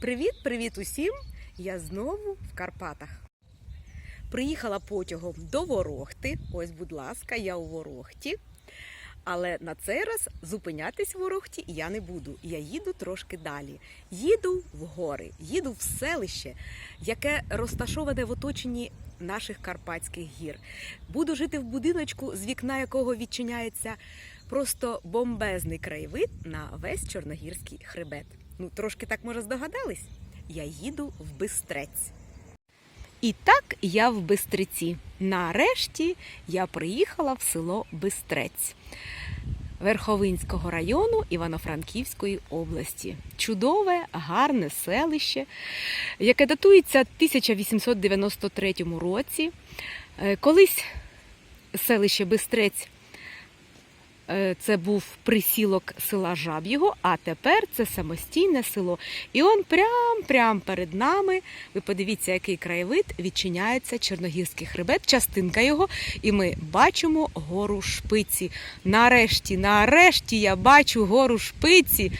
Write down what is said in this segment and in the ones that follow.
Привіт-привіт усім! Я знову в Карпатах. Приїхала потягом до Ворохти. Ось, будь ласка, я у Ворохті. Але на цей раз зупинятись в Ворохті я не буду. Я їду трошки далі. Їду в гори, їду в селище, яке розташоване в оточенні наших Карпатських гір. Буду жити в будиночку, з вікна якого відчиняється просто бомбезний краєвид на весь Чорногірський хребет. Ну, трошки так може здогадались? Я їду в Бистрець. І так я в Бистриці. Нарешті я приїхала в село Бистрець Верховинського району Івано-Франківської області. Чудове, гарне селище, яке датується 1893 році. Е, Колись селище Бистрець це був присілок села Жаб'єго, а тепер це самостійне село. І он прям-прям перед нами, ви подивіться, який краєвид, відчиняється Чорногірський хребет, частинка його, і ми бачимо гору Шпиці. Нарешті, нарешті я бачу гору Шпиці,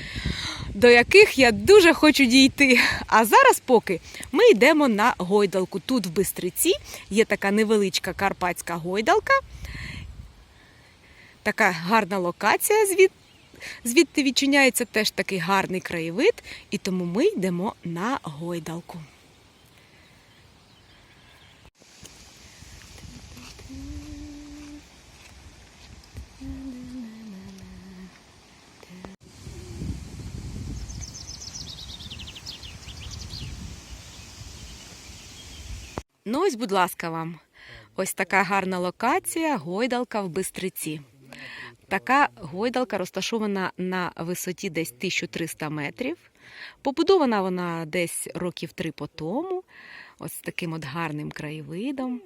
до яких я дуже хочу дійти. А зараз поки ми йдемо на гойдалку. Тут в Бистриці є така невеличка карпатська гойдалка така гарна локація. Звід... Звідти відчиняється теж такий гарний краєвид, і тому ми йдемо на гойдалку. Ну ось, будь ласка, вам. Ось така гарна локація гойдалка в Бистриці. Така гойдалка розташована на висоті десь 1300 метрів. Побудована вона десь років три по тому, ось таким от гарним краєвидом.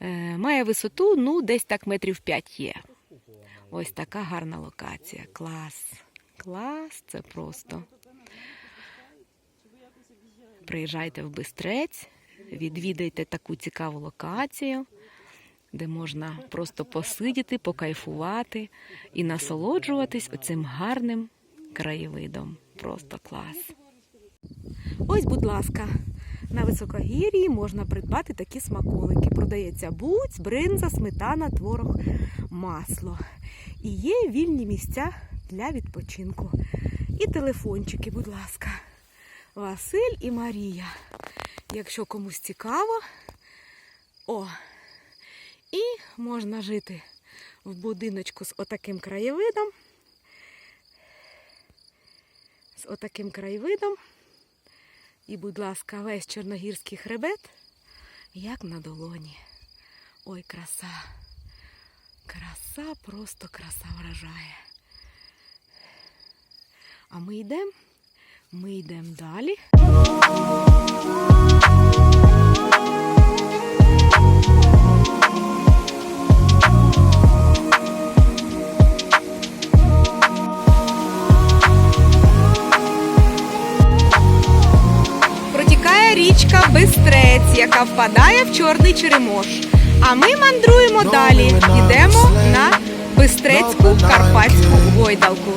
Е, Має висоту, ну, десь так метрів 5 є. Ось така гарна локація. Клас. Клас, це просто. Приїжджайте в Бистрець, відвідайте таку цікаву локацію де можна просто посидіти, покайфувати і насолоджуватись оцим гарним краєвидом. Просто клас. Ось, будь ласка, на високогір'ї можна придбати такі смаколики. Продається буць, бринза, сметана, творог, масло. І є вільні місця для відпочинку. І телефончики, будь ласка. Василь і Марія. Якщо комусь цікаво, о, і можна жити в будиночку з отаким краєвидом. З отаким краєвидом. І, будь ласка, весь чорногірський хребет, як на долоні. Ой, краса. Краса, просто краса вражає. А ми йдемо, ми йдемо далі. Бистрець, яка впадає в Чорний Черемош. А ми мандруємо далі. Йдемо на Бистрецьку Карпатську гойдалку.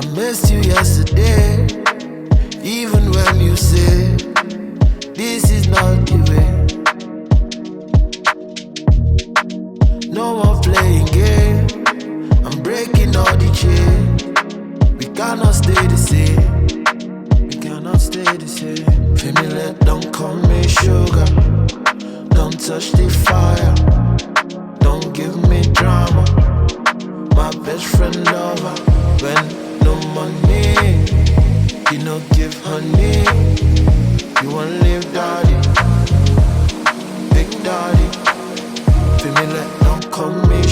I missed you yesterday, even when you said cannot stay the same. We cannot stay the same. Family, don't call me sugar. Don't touch the fire. Don't give me drama. My best friend lover. When no money, you know give honey. You want live daddy, big daddy. Family, don't call me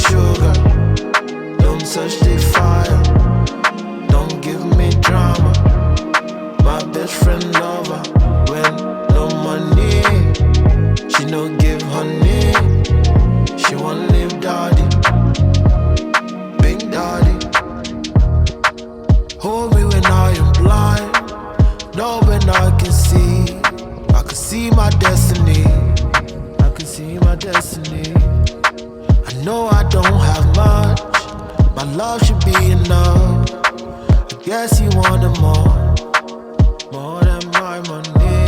destiny. I can see my destiny. I know I don't have much. My love should be enough. I guess you wanted more, more than my money.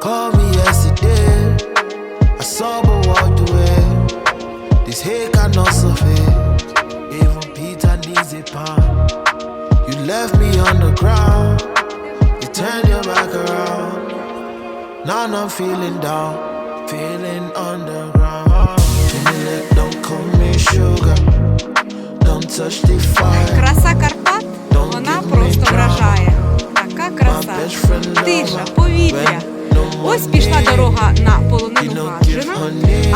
Call me yesterday. I saw but walked away. This hate cannot survive. Even Peter needs a pound. You left me on the ground. You turned. Now I'm feeling down, feeling underground. Feeling don't call me sugar. Don't touch the fire. Краса Карпат, вона просто вражає. Така краса. Тиша, повітря. Ось пішла дорога на полонину Гаджина,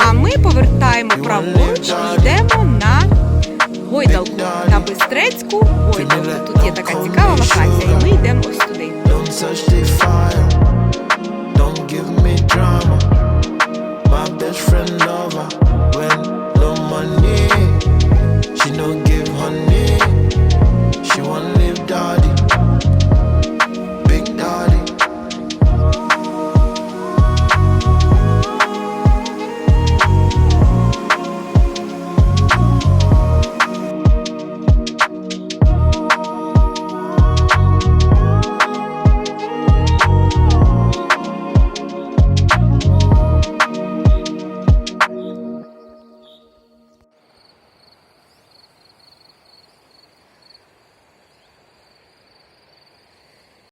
а ми повертаємо праворуч і йдемо на гойдалку, на Бистрецьку гойдалку.